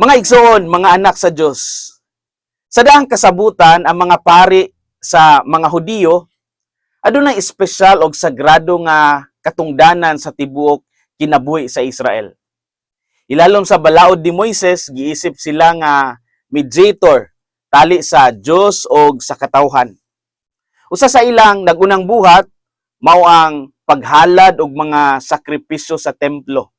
Mga igsoon, mga anak sa Diyos, sa daang kasabutan ang mga pari sa mga Hudiyo, adunay espesyal og sagrado nga katungdanan sa tibuok kinabuhi sa Israel. Ilalom sa balaod ni Moises, giisip sila nga mediator tali sa Dios o sa katawhan. Usa sa ilang nagunang buhat mao ang paghalad og mga sakripisyo sa templo.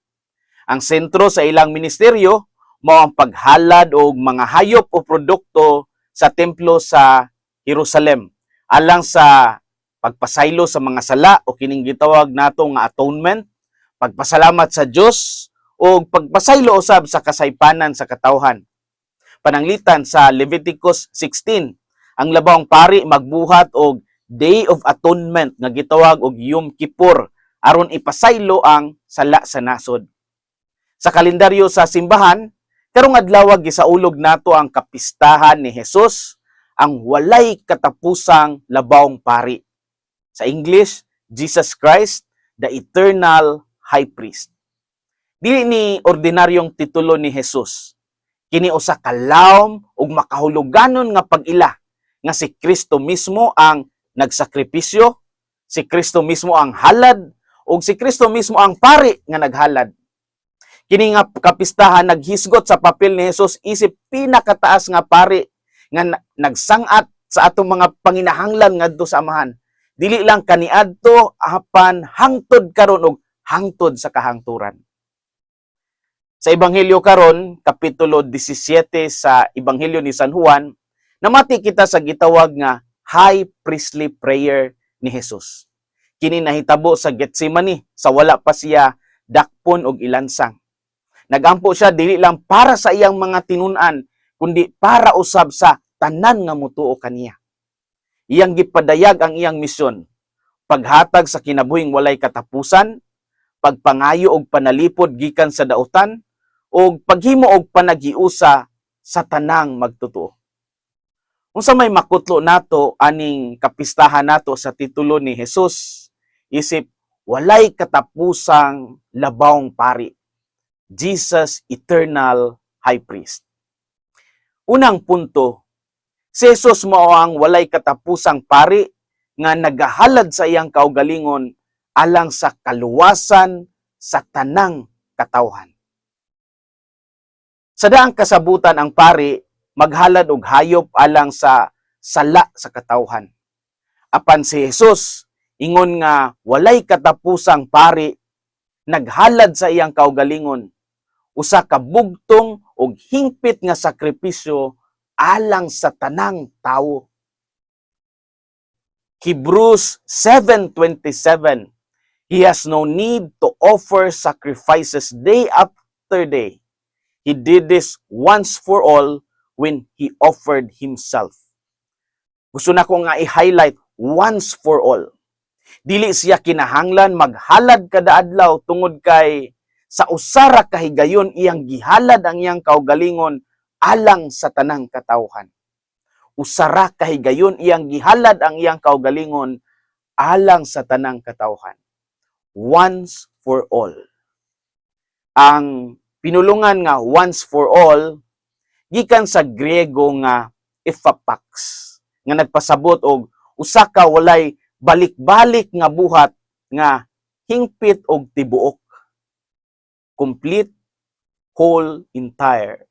Ang sentro sa ilang ministeryo mao ang paghalad og mga hayop o produkto sa templo sa Jerusalem alang sa pagpasaylo sa mga sala o kining gitawag nato nga atonement, pagpasalamat sa Dios o pagpasaylo usab sa kasaypanan sa katawhan. Pananglitan sa Leviticus 16, ang labawang pari magbuhat og Day of Atonement nga gitawag og Yom Kippur aron ipasaylo ang sala sa nasod. Sa kalendaryo sa simbahan, karong adlaw gisaulog nato ang kapistahan ni Jesus, ang walay katapusang labawong pari. Sa English, Jesus Christ, the eternal high priest. Dili ni ordinaryong titulo ni Jesus. Kini usa ka lawom ug makahuluganon nga pag-ila nga si Kristo mismo ang nagsakripisyo, si Kristo mismo ang halad ug si Kristo mismo ang pari nga naghalad. Kini nga kapistahan naghisgot sa papel ni Jesus isip pinakataas nga pari nga na- nagsangat sa atong mga panginahanglan ngadto sa amahan. Dili lang kaniadto apan hangtod karon og hangtod sa kahangturan. Sa Ebanghelyo karon, kapitulo 17 sa Ebanghelyo ni San Juan, namati kita sa gitawag nga high priestly prayer ni Jesus. Kini nahitabo sa Getsemani sa wala pa siya dakpon og ilansang. Nagampo siya dili lang para sa iyang mga tinunan, kundi para usab sa tanan nga mutuo kaniya. Iyang gipadayag ang iyang misyon, paghatag sa kinabuhing walay katapusan, pagpangayo og panalipod gikan sa dautan, og paghimo og panagiusa sa tanang magtutuo. Unsa may makutlo nato aning kapistahan nato sa titulo ni Jesus, isip walay katapusang labawng pari. Jesus eternal high priest. Unang punto, si Jesus mao ang walay katapusang pari nga nagahalad sa iyang kaugalingon alang sa kaluwasan sa tanang katawhan. Sa daang kasabutan ang pari maghalad og hayop alang sa sala sa katawhan. Apan si Jesus ingon nga walay katapusang pari naghalad sa iyang kaugalingon usa ka bugtong og hingpit nga sakripisyo alang sa tanang tawo. Hebrews 7:27 He has no need to offer sacrifices day after day. He did this once for all when he offered himself. Gusto na ko nga i-highlight once for all. Dili siya kinahanglan maghalad kada adlaw tungod kay sa usara kahigayon iyang gihalad ang iyang kaugalingon alang sa tanang katawhan. Usara kahigayon iyang gihalad ang iyang kaugalingon alang sa tanang katawhan. Once for all. Ang pinulungan nga once for all gikan sa Griego nga epapax nga nagpasabot og usa ka walay balik-balik nga buhat nga hingpit og tibuok complete whole entire.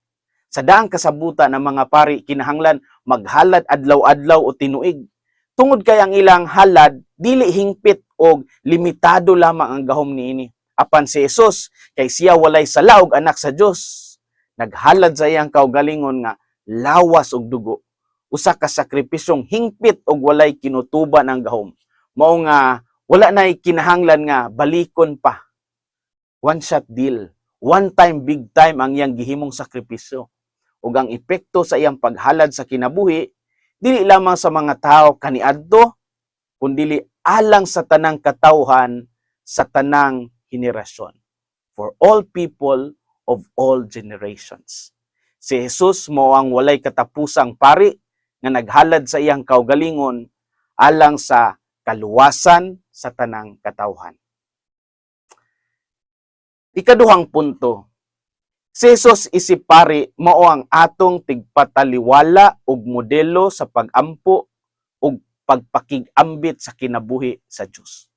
Sa daang kasabutan ng mga pari kinahanglan maghalad adlaw-adlaw o tinuig. Tungod kay ang ilang halad dili hingpit og limitado lamang ang gahom niini apan si Jesus kay siya walay sala og anak sa Dios naghalad sa iyang kaugalingon nga lawas og dugo. Usa ka sakripisyong hingpit og walay kinutuban ang gahom. Mao nga wala nay kinahanglan nga balikon pa one shot deal one time big time ang iyang gihimong sakripisyo ug ang epekto sa iyang paghalad sa kinabuhi dili lamang sa mga tao kaniadto kundi alang sa tanang katawhan sa tanang henerasyon for all people of all generations. Si Jesus mo ang walay katapusang pari nga naghalad sa iyang kaugalingon alang sa kaluwasan sa tanang katawhan. Ikaduhang punto, Si Jesus isip pari mao ang atong tigpataliwala ug modelo sa pagampo ug pagpakigambit sa kinabuhi sa Dios.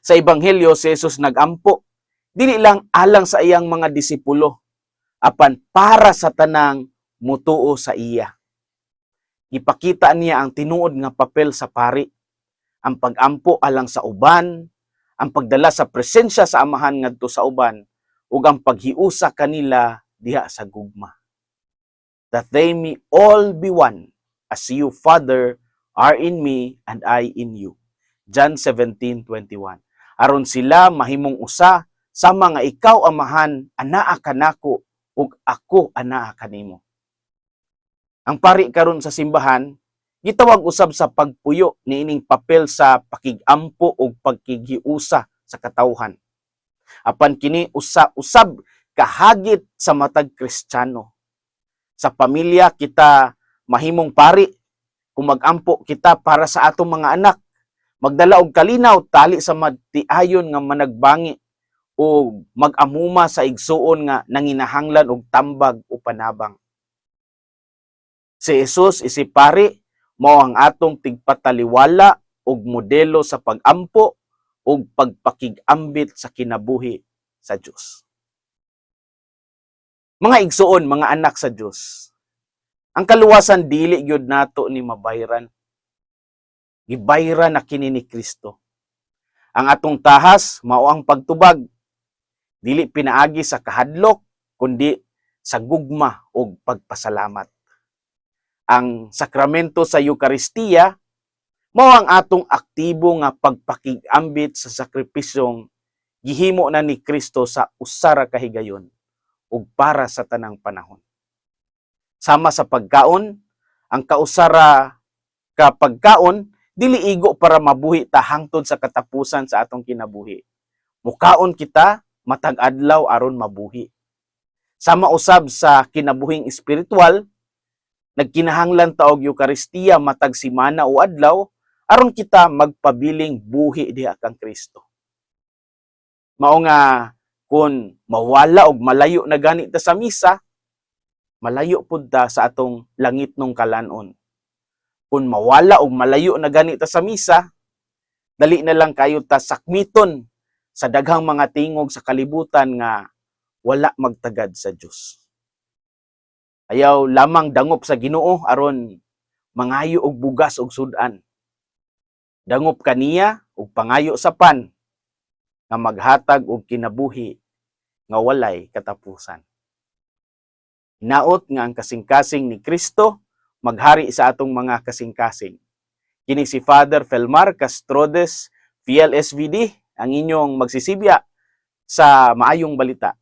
Sa ebanghelyo si Jesus nagampo dili lang alang sa iyang mga disipulo apan para sa tanang mutuo sa iya. Ipakita niya ang tinuod nga papel sa pari, ang pagampo alang sa uban, ang pagdala sa presensya sa amahan ngadto sa uban ug ang paghiusa kanila diha sa gugma. That they may all be one, as you, Father, are in me and I in you. John 17:21. Aron sila mahimong usa sa mga ikaw amahan anaa kanako ug ako anaa kanimo. Ang pari karon sa simbahan gitawag usab sa pagpuyo niining papel sa pakigampo ug pagkigiusa sa katawhan. Apan kini usa usab kahagit sa matag Kristiyano. Sa pamilya kita mahimong pari kung magampo kita para sa atong mga anak. Magdala og kalinaw tali sa magtiayon nga managbangi o magamuma sa igsuon nga nanginahanglan og tambag o panabang. Si Jesus isip pari mao ang atong tigpataliwala og modelo sa pagampo ug pagpakigambit sa kinabuhi sa Dios. Mga igsuon, mga anak sa Dios. Ang kaluwasan dili gyud nato ni mabayran. Gibayran na kini ni Kristo. Ang atong tahas mao ang pagtubag dili pinaagi sa kahadlok kundi sa gugma ug pagpasalamat. Ang sakramento sa Eukaristiya mao ang atong aktibo nga pagpakigambit sa sakripisyong gihimo na ni Kristo sa usara ka higayon ug para sa tanang panahon. Sama sa pagkaon, ang kausara ka pagkaon dili igo para mabuhi ta hangtod sa katapusan sa atong kinabuhi. Mukaon kita matag adlaw aron mabuhi. Sama usab sa kinabuhing espiritual, nagkinahanglan ta og Eukaristiya matag simana o adlaw aron kita magpabiling buhi diha kang Kristo. Mao nga kung mawala og malayo na gani ta sa misa, malayo pud ta sa atong langit nung kalanon. Kung mawala og malayo na gani ta sa misa, dali na lang kayo ta sakmiton sa daghang mga tingog sa kalibutan nga wala magtagad sa Dios. Ayaw lamang dangop sa Ginoo aron mangayo og bugas og sudan. Dangop kaniya og pangayo sa pan nga maghatag og kinabuhi nga walay katapusan. Naot nga ang kasing-kasing ni Kristo maghari sa atong mga kasing-kasing. Kini si Father Felmar Castrodes, PLSVD, ang inyong magsisibya sa maayong balita.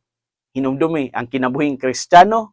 Hinumdumi ang kinabuhing Kristiyano,